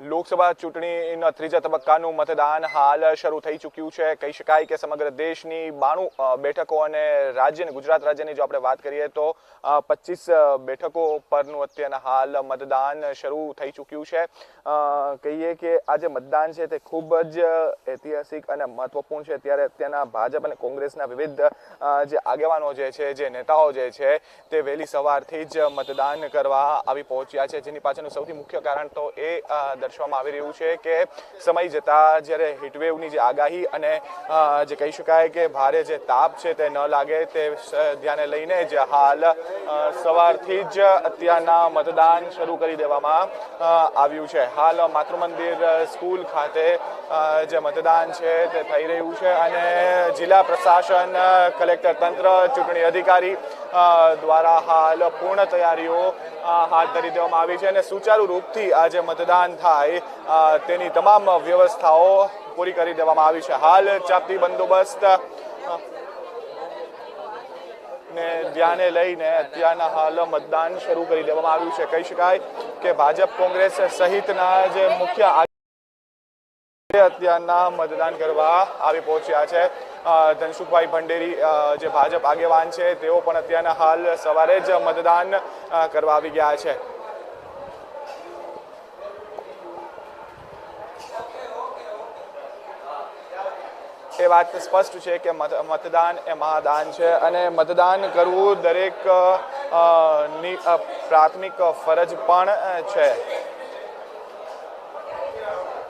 લોકસભા ચૂંટણીના ત્રીજા તબક્કાનું મતદાન હાલ શરૂ થઈ ચૂક્યું છે. કહી શકાય કે સમગ્ર દેશની બાણું બેઠકો અને રાજ્યની ગુજરાત રાજ્યની જો આપણે વાત કરીએ તો પચીસ બેઠકો પરનું અત્યારના હાલ મતદાન શરૂ થઈ ચૂક્યું છે. કહીએ કે આ જે મતદાન છે તે ખૂબ જ ઐતિહાસિક અને મહત્વપૂર્ણ છે. ત્યારે અત્યારના ભાજપ અને કોંગ્રેસના વિવિધ જે આગેવાનો જે છે, જે નેતાઓ જે છે તે વહેલી સવારથી જ મતદાન કરવા આવી પહોંચ્યા છે. જેની પાછળનું સૌથી મુખ્ય કારણ તો એ દર્શાવવામાં આવી રહ્યું છે કે સમય જતાં જ્યારે હીટવેવની જે આગાહી અને જે કહી શકાય કે ભારે જે તાપ છે તે ન લાગે તે ધ્યાને લઈને જ હાલ સવારથી જ અત્યારના મતદાન શરૂ કરી દેવામાં આવ્યું છે. હાલ માતૃમંદિર સ્કૂલ ખાતે જે મતદાન છે તે થઈ રહ્યું છે અને જિલ્લા પ્રશાસન, કલેક્ટર તંત્ર, ચૂંટણી અધિકારી દ્વારા હાલ પૂર્ણ તૈયારીઓ હાથ ધરી દેવામાં આવી છે અને સુચારુ રૂપથી આજે મતદાન થાય. અ, તેની તમામ વ્યવસ્થાઓ પૂરી કરી દેવામાં આવી છે. હાલ ચાપતી બંદોબસ્ત ને ધ્યાને લઈને અત્યારના હાલ મતદાન શરૂ કરી દેવામાં આવ્યું છે. કહી શકાય કે ભાજપ કોંગ્રેસ સહિતના જે મુખ્ય અત્યારના મતદાન કરવા આવી પહોંચ્યા છે. ધનસુખભાઈ ભંડેરી જે ભાજપ આગેવાન છે તેઓ પણ અત્યારના હાલ સવારે જ મતદાન કરવા આવી ગયા છે. એ વાત સ્પષ્ટ છે કે મત- મતદાન એ મહાદાન છે અને મતદાન કરવું દરેક પ્રાથમિક ફરજ પણ છે.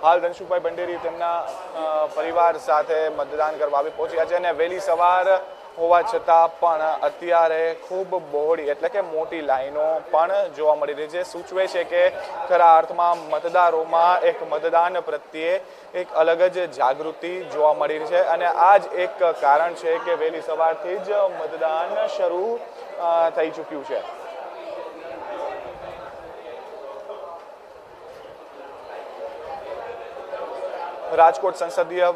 હાલ ધનસુખભાઈ ભંડેરી તેમના પરિવાર સાથે મતદાન કરવા આવી પહોંચ્યા છે અને વહેલી સવાર હોવા છતાં પણ અત્યારે ખૂબ બહોળી એટલે કે મોટી લાઈનો પણ જોવા મળી રહી છે. સૂચવે છે કે ખરા અર્થમાં મતદારોમાં એક મતદાન પ્રત્યે એક અલગ જ જાગૃતિ જોવા મળી રહી છે અને આ જ એક કારણ છે કે વહેલી સવારથી જ મતદાન શરૂ થઈ ચૂક્યું છે. રાજકોટ સંસદીય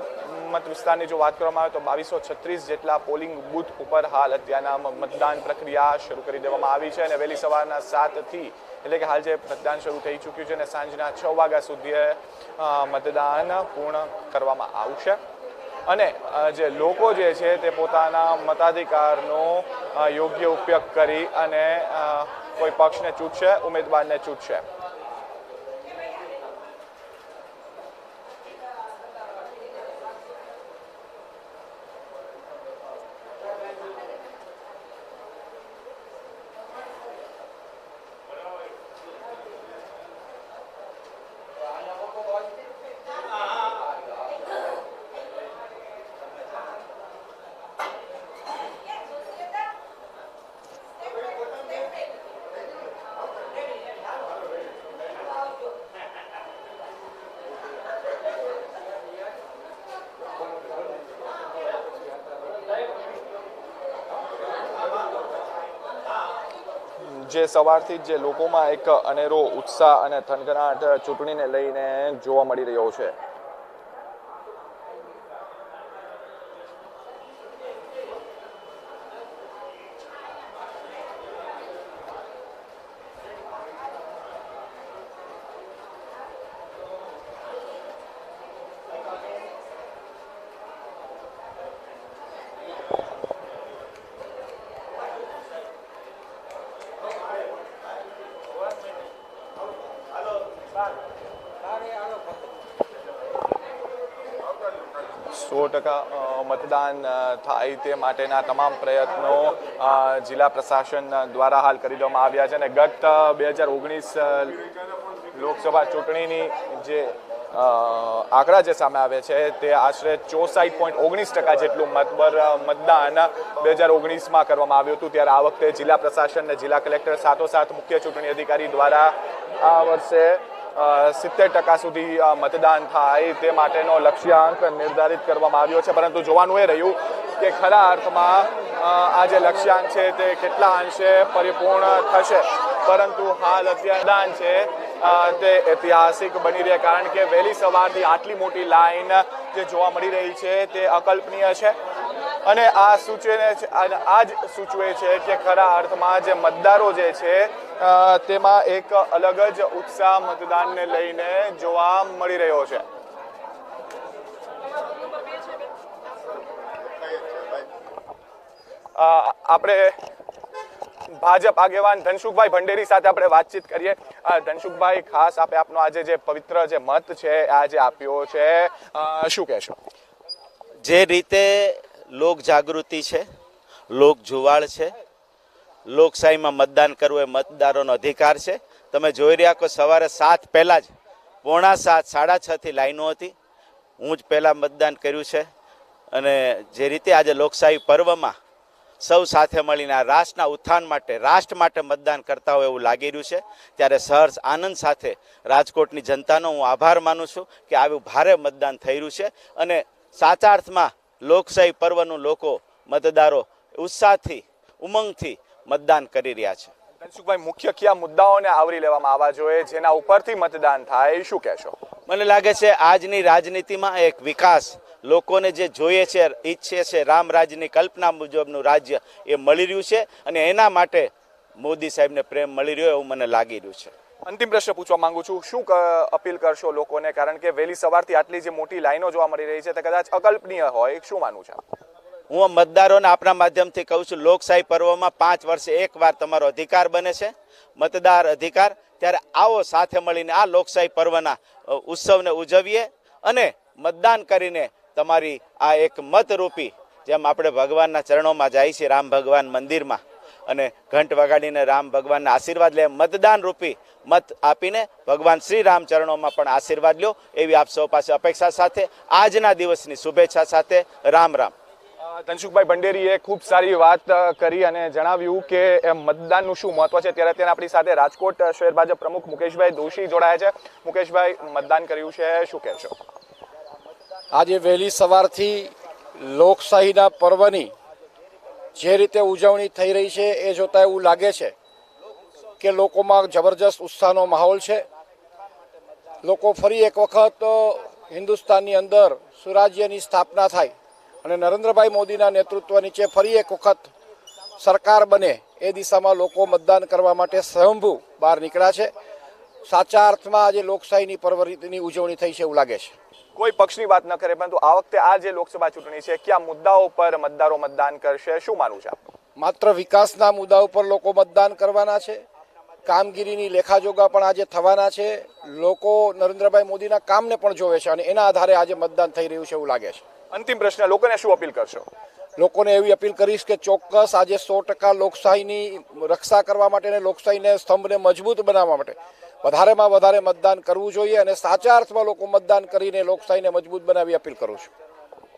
મત વિસ્તારની જો વાત કરવામાં આવે તો બાવીસો છત્રીસ જેટલા પોલિંગ બૂથ ઉપર હાલ અત્યારના મતદાન પ્રક્રિયા શરૂ કરી દેવામાં આવી છે અને વહેલી સવારના સાતથી એટલે કે હાલ જે મતદાન શરૂ થઈ ચૂક્યું છે અને સાંજના છ વાગ્યા સુધી મતદાન પૂર્ણ કરવામાં આવશે. અને જે લોકો જે છે તે પોતાના મતાધિકારનો યોગ્ય ઉપયોગ કરી અને કોઈ પક્ષને ચૂંટશે, ઉમેદવારને ચૂંટશે. જે સવારથી જ લોકોમાં એક અનેરો ઉત્સાહ અને થનગનાટ ચૂંટણીને લઈને જોવા મળી રહ્યો છે. સો ટકા મતદાન થાય તે માટેના તમામ પ્રયત્નો જિલ્લા પ્રશાસન દ્વારા હાલ કરી દેવામાં આવ્યા છે. અને ગત બે હજાર ઓગણીસ લોકસભા ચૂંટણીની જે આંકડા જે સામે આવે છે, તે આશરે ચોસાઠ પોઈન્ટ ઓગણીસ ટકા જેટલું મતબર મતદાન બે હજાર ઓગણીસમાં કરવામાં આવ્યું હતું. ત્યારે આ વખતે જિલ્લા પ્રશાસન અને જિલ્લા કલેક્ટર સાથોસાથ મુખ્ય ચૂંટણી અધિકારી દ્વારા આ વર્ષે સિત્તેર ટકા સુધી મતદાન થાય તે માટેનો લક્ષ્યાંક નિર્ધારિત કરવામાં આવ્યો છે. પરંતુ જોવાનું એ રહ્યું કે ખરા અર્થમાં આ જે લક્ષ્યાંક છે તે કેટલા અંશે પરિપૂર્ણ થશે. પરંતુ હાલ અત્યારદાન છે તે ઐતિહાસિક બની રહે. કારણ કે વહેલી સવારથી આટલી મોટી લાઈન જે જોવા મળી રહી છે તે અકલ્પનીય છે. અને આ સૂચવે છે આ જ સૂચવે છે કે ખરા અર્થમાં જે મતદારો જે છે તેમાં એક અલગ જ ઉત્સાહ મતદાનને લઈને જોવા મળી રહ્યો છે. આપણે ભાજપ આગેવાન ધનસુખભાઈ ભંડેરી સાથે આપણે વાતચીત કરીએ. ધનસુખભાઈ ખાસ આપે આપનો આજે જે પવિત્ર જે મત છે આજે આપ્યો છે. શું કહેશો? જે રીતે લોક જાગૃતિ છે લોક જુવાળ છે, લોકશાહીમાં મતદાન કરવું એ મતદારોનો અધિકાર છે. તમે જોઈ રહ્યા છો સવારે સાત પહેલાં જ, પોણા સાત, સાડા છથી લાઈનો હતી. હું જ પહેલાં મતદાન કર્યું છે અને જે રીતે આજે લોકશાહી પર્વમાં સૌ સાથે મળીને આ રાષ્ટ્રના ઉત્થાન માટે, રાષ્ટ્ર માટે મતદાન કરતા હોય એવું લાગી રહ્યું છે. ત્યારે સહર્ષ આનંદ સાથે રાજકોટની જનતાનો હું આભાર માનું છું કે આવું ભારે મતદાન થઈ રહ્યું છે અને સાચા અર્થમાં લોકશાહી પર્વનું લોકો મતદારો ઉત્સાહથી ઉમંગથી મતદાન કરી રહ્યા છે. ધનસુખભાઈ મુખ્ય કયા મુદ્દાઓને આવરી લેવામાં આવવા જોઈએ? જેના ઉપરથી મતદાન થાય શું કહેશો? મને લાગે છે આજની રાજનીતિમાં એક વિકાસ લોકોને જે જોઈએ છે ઈચ્છે છે રામ રાજ્યની કલ્પના મુજબનું રાજ્ય એ મળી રહ્યું છે અને એના માટે મોદી સાહેબને પ્રેમ મળી રહ્યો એવું મને લાગી રહ્યું છે. અંતિમ પ્રશ્ન પૂછવા માંગુ છું. શું અપીલ કરશો લોકોને? કારણ કે વહેલી સવારથી આટલી જે મોટી લાઈનો જોવા મળી રહી છે તે કદાચ અકલ્પનીય હોય. શું માનવું છે? હું મતદારોને આપણા માધ્યમથી કહું છું, લોકશાહી પર્વમાં પાંચ વર્ષે એકવાર તમારો અધિકાર બને છે. મતદાર અધિકાર ત્યારે આવો સાથે મળીને આ લોકશાહી પર્વના ઉત્સવને ઉજવીએ અને મતદાન કરીને તમારી આ એક મતરૂપી, જેમ આપણે ભગવાનના ચરણોમાં જાય છે, રામ ભગવાન મંદિરમાં અને ઘંટ વગાડીને રામ ભગવાનના આશીર્વાદ લે મતદાન રૂપી મત આપીને ભગવાન શ્રી રામ ચરણોમાં પણ આશીર્વાદ લ્યો. એવી આપ સૌ પાસે અપેક્ષા સાથે આજના દિવસની શુભેચ્છા સાથે રામ રામ. ધનસુખભાઈ ભંડેરીએ ખૂબ સારી વાત કરી અને જણાવ્યું કે એ મતદાનનું શું મહત્વ છે? ત્યારે અત્યારે આપણી સાથે રાજકોટ શહેર ભાજપ પ્રમુખ મુકેશભાઈ દોશી જોડાયા છે. મુકેશભાઈ મતદાન કર્યું છે શું કહેશો? આજે વહેલી સવારથી લોકશાહીના પર્વની જે રીતે ઉજવણી થઈ રહી છે, એ જોતાં એવું લાગે છે કે લોકોમાં જબરજસ્ત ઉત્સાહનો માહોલ છે. લોકો ફરી એક વખત હિન્દુસ્તાનની અંદર સુરાજ્યની સ્થાપના થાય અને નરેન્દ્રભાઈ મોદીના નેતૃત્વ નીચે ફરી એક વખત સરકાર બને એ દિશામાં લોકો મતદાન કરવા માટે સ્વયંભૂ બહાર નીકળ્યા છે. સાચા અર્થમાં આજે લોકશાહીની પર્વ ઉજવણી થઈ છે એવું લાગે છે. કોઈ પક્ષની વાત ન કરે પરંતુ આ વખતે આ જે લોકસભા ચૂંટણી છે કયા મુદ્દાઓ પર મતદારો મતદાન કરશે? શું માનવું છે આપનું? માત્ર વિકાસના મુદ્દા ઉપર લોકો મતદાન કરવાના છે. કામગીરીની લેખાજોગા પણ આજે થવાના છે. લોકો નરેન્દ્રભાઈ મોદીના કામને પણ જોવે છે અને એના આધારે આજે મતદાન થઈ રહ્યું છે એવું લાગે છે. અંતિમ પ્રશ્ન લોકોને શું અપીલ કરશો? લોકોને એવી અપીલ કરીશ કે ચોક્કસ આજે સો ટકા લોકશાહીની રક્ષા કરવા માટે અને લોકશાહીને સ્તંભને મજબૂત બનાવવા માટે વધારેમાં વધારે મતદાન કરવું જોઈએ અને સાચા અર્થમાં લોકો મતદાન કરીને લોકશાહીને મજબૂત બનાવી અપીલ કરું છું.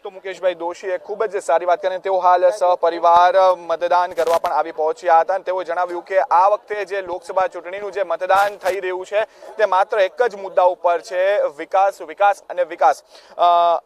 તો મુકેશભાઈ દોશીએ ખૂબ જ સારી વાત કરી તેઓ હાલ સહપરિવાર મતદાન કરવા પણ આવી પહોંચ્યા હતા અને તેઓ જણાવ્યું કે આ વખતે જે લોકસભા ચૂંટણીનું જે મતદાન થઈ રહ્યું છે, તે માત્ર એક જ મુદ્દા ઉપર છે, વિકાસ વિકાસ અને વિકાસ.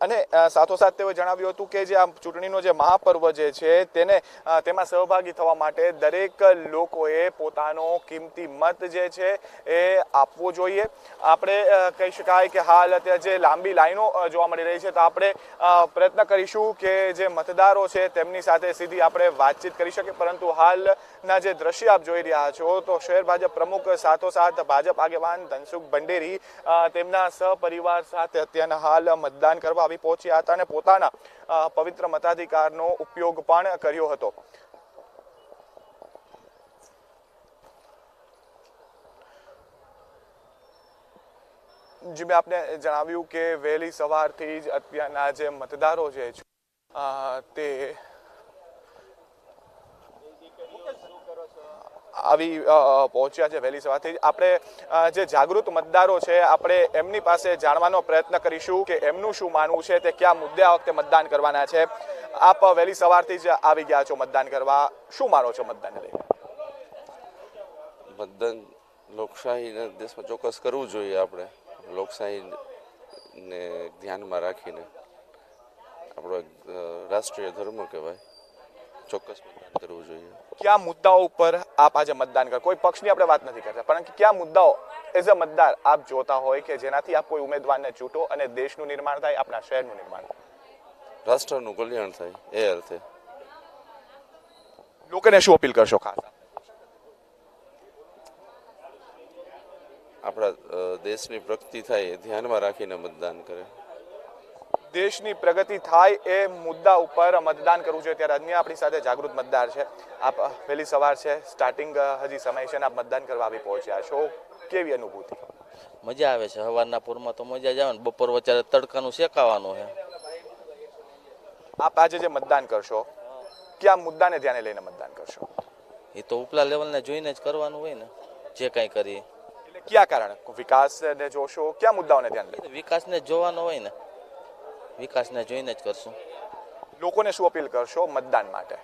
અને સાથોસાથ તેઓએ જણાવ્યું હતું કે જે આ ચૂંટણીનો જે મહાપર્વ જે છે, તેને તેમાં સહભાગી થવા માટે દરેક લોકોએ પોતાનો કિંમતી મત જે છે, એ આપવો જોઈએ. આપણે કહી શકાય કે હાલ અત્યારે જે લાંબી લાઈનો જોવા મળી રહી છે, તો આપણે પ્રયત્ન કરીશું કે જે મતદારો છે તેમની સાથે સીધી આપણે વાતચીત કરી શકીએ. પરંતુ હાલના જે દ્રશ્ય આપ જોઈ રહ્યા છો, તો શહેર ભાજપ પ્રમુખ સાથોસાથ ભાજપ આગેવાન ધનસુખ ભંડેરી તેમના સહપરિવાર સાથે અત્યારના હાલ મતદાન કરવા આવી પહોંચ્યા હતા અને પોતાના પવિત્ર મતાધિકારનો ઉપયોગ પણ કર્યો હતો. જે મેં આપને જણાવ્યું કે વહેલી સવારથી જ અત્યારના જે મતદારો જે છે તે આવી પહોંચ્યા છે વહેલી સવારથી. આપણે જે જાગૃત મતદારો છે, આપણે એમની પાસે જાણવાનો પ્રયત્ન કરીશું કે એમનું શું માનવું છે, તે કયા મુદ્દે આ વખતે મતદાન કરવાના છે. આપ વહેલી સવારથી જ આવી ગયા છો મતદાન કરવા. શું માનો છો મતદાનને લઈને? મતદાન લોકશાહીના દેશમાં ચોક્કસ કરવું જોઈએ આપણે. લોકશાહીને ધ્યાનમાં રાખીને આપણો એક રાષ્ટ્રીય ધર્મ કહેવાય ચોક્કસ મતદાન કરવું જોઈએ. કયા મુદ્દાઓ ઉપર આપ આજે મતદાન કરો? કોઈ પક્ષની આપણે વાત નથી કરતા પરંતુ કયા મુદ્દાઓ? એઝ અ મતદાર આપ જોતા હોય કે જેનાથી આપ કોઈ ઉમેદવારને ચૂંટો અને દેશનું નિર્માણ થાય આપણા શહેરનું નિર્માણ થાય? રાષ્ટ્રનું કલ્યાણ થાય એ અર્થે. લોકોને શું અપીલ કરશો ખાસ? આપણા દેશની પ્રગતિ થાય એ ધ્યાનમાં રાખીને મતદાન કરે. દેશની પ્રગતિ થાય એ મુદ્દા ઉપર મતદાન કરવું જોઈએ. ત્યારે અન્ય આપણી સાથે જાગૃત મતદાર છે. આપ પહેલી વહેલી સવાર છે. સ્ટાર્ટિંગ હજી સમય છે ને આપ મતદાન કરવા આવી પહોંચ્યા છો. કેવી અનુભૂતિ? મજા આવે છે. સવારના પૂરમાં તો મજા જ આવે ને બપોર વચ્ચે તડકાનું શેકાવાનું છે. આપ આજે જે મતદાન કરશો કયા મુદ્દાને ધ્યાને લઈને મતદાન કરશો? એ તો ઉપલા લેવલને જોઈને જ કરવાનું હોય ને. જે કાંઈ કરીએ. કયા કારણે? વિકાસને જોશો? કયા મુદ્દાઓને ધ્યાન લઈને વિકાસને જોવાનો હોય ને વિકાસને જોઈને જ કરશું. લોકોને શું અપીલ કરશો? મતદાન માટે.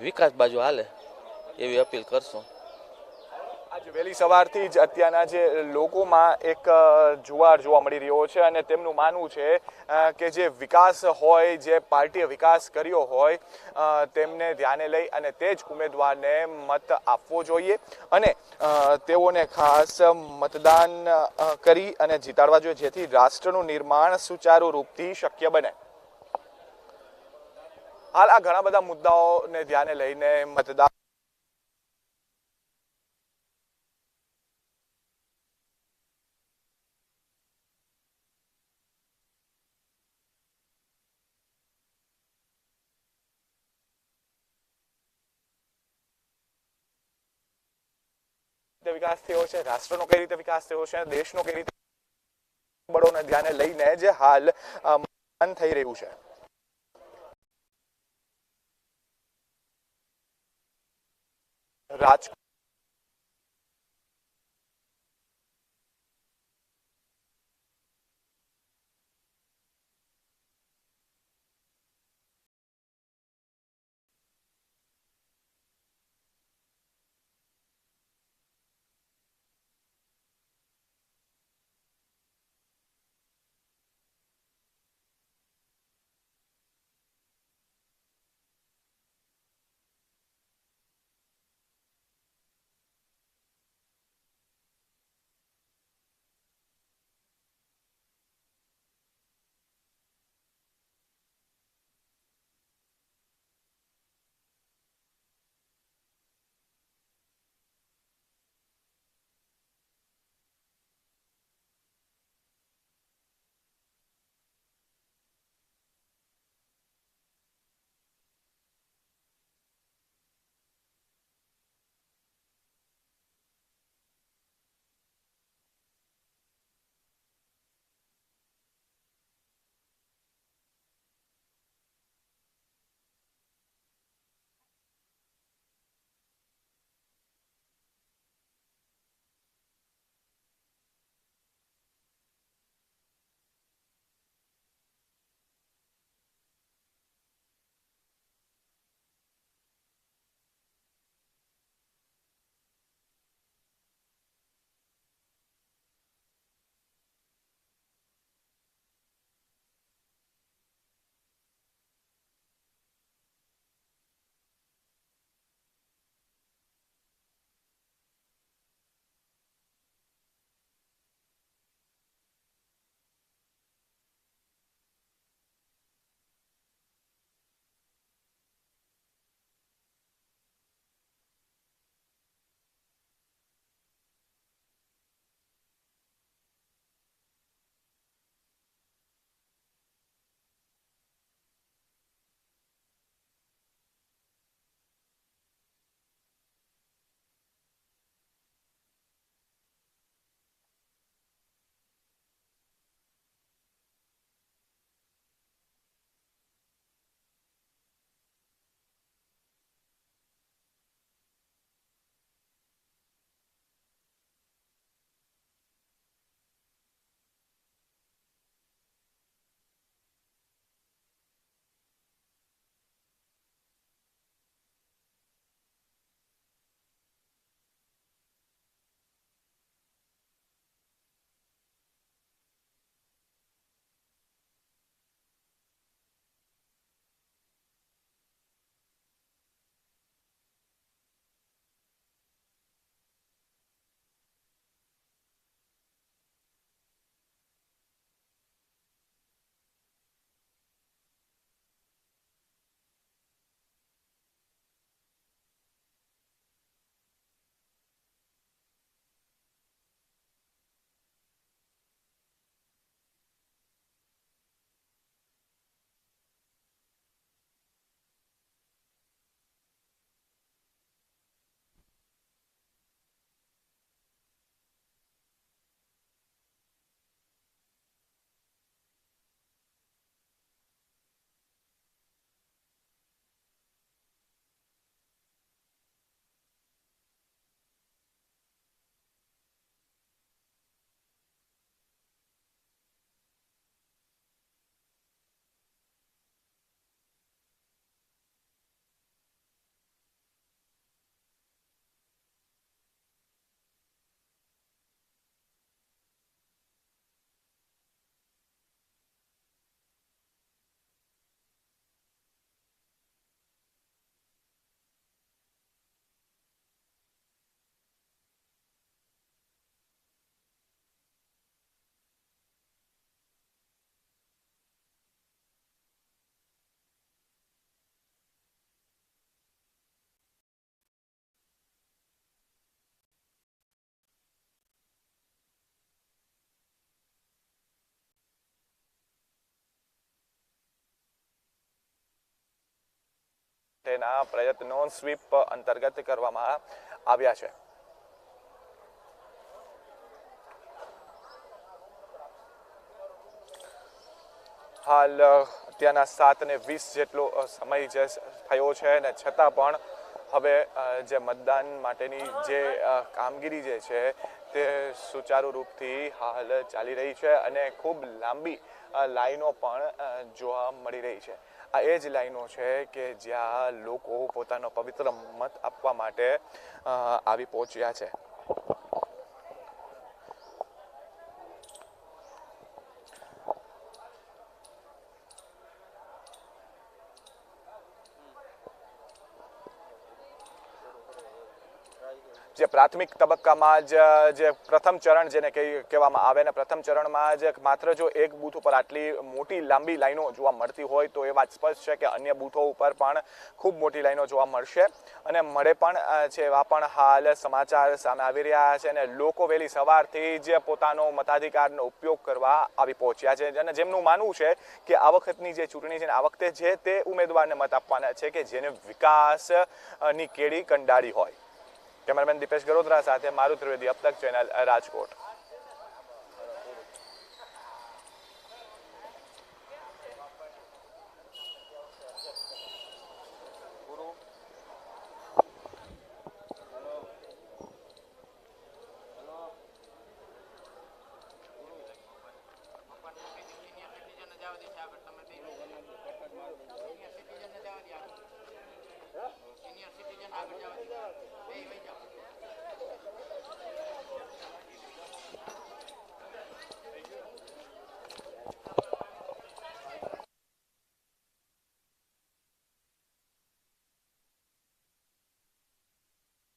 વિકાસ બાજુ હાલે એવી અપીલ કરશું. આજે વહેલી સવારથી જ અત્યારના જે લોકોમાં એક જુવાર જોવા મળી રહ્યો છે અને તેમનું માનવું છે કે જે વિકાસ હોય, જે પાર્ટીએ વિકાસ કર્યો હોય તેમને ધ્યાને લઈ અને તે જ ઉમેદવારને મત આપવો જોઈએ અને તેઓને ખાસ મતદાન કરી અને જીતાડવા જોઈએ, જેથી રાષ્ટ્રનું નિર્માણ સુચારુ રૂપથી શક્ય બને. હાલ આ ઘણા બધા મુદ્દાઓને ધ્યાને લઈને મતદાન વિકાસ થયો છે, રાષ્ટ્રનો કઈ રીતે વિકાસ થયો છે, દેશનો કઈ રીતે બળોને ધ્યાને લઈને જે હાલ મન થઈ રહ્યું છે. રાજ માટેના પ્રયત્નો સ્વીપ અંતર્ગત કરવામાં આવ્યા છે. હાલ, અત્યારના સાત ને વીસ જેટલો સમય જે થયો છે ને છતાં પણ હવે જે મતદાન માટેની જે કામગીરી જે છે તે સુચારુ રૂપથી હાલ ચાલી રહી છે અને ખૂબ લાંબી લાઈનો પણ જોવા મળી રહી છે. આ એ જ લાઈનો છે કે જ્યાં લોકો પોતાનો પવિત્ર મત આપવા માટે આવી પહોંચ્યા છે. જે પ્રાથમિક તબક્કામાં જ, જે પ્રથમ ચરણ જેને કહી- કહેવામાં આવે ને, પ્રથમ ચરણમાં જ માત્ર જો એક બૂથ ઉપર આટલી મોટી લાંબી લાઈનો જોવા મળતી હોય તો એ વાત સ્પષ્ટ છે કે અન્ય બૂથો ઉપર પણ ખૂબ મોટી લાઈનો જોવા મળશે. અને મળે પણ છે એવા પણ હાલ સમાચાર સામે આવી રહ્યા છે અને લોકો વહેલી સવારથી જ પોતાનો મતાધિકારનો ઉપયોગ કરવા આવી પહોંચ્યા છે. અને જેમનું માનવું છે કે આ વખતની જે ચૂંટણી છે આ વખતે જે તે ઉમેદવારને મત આપવાના છે કે જેને વિકાસની કેડી કંડાળી હોય. કેમેરામેન દીપેશ ગરોત્રા સાથે મારુ ત્રિવેદી અબ તક ચેનલ રાજકોટ.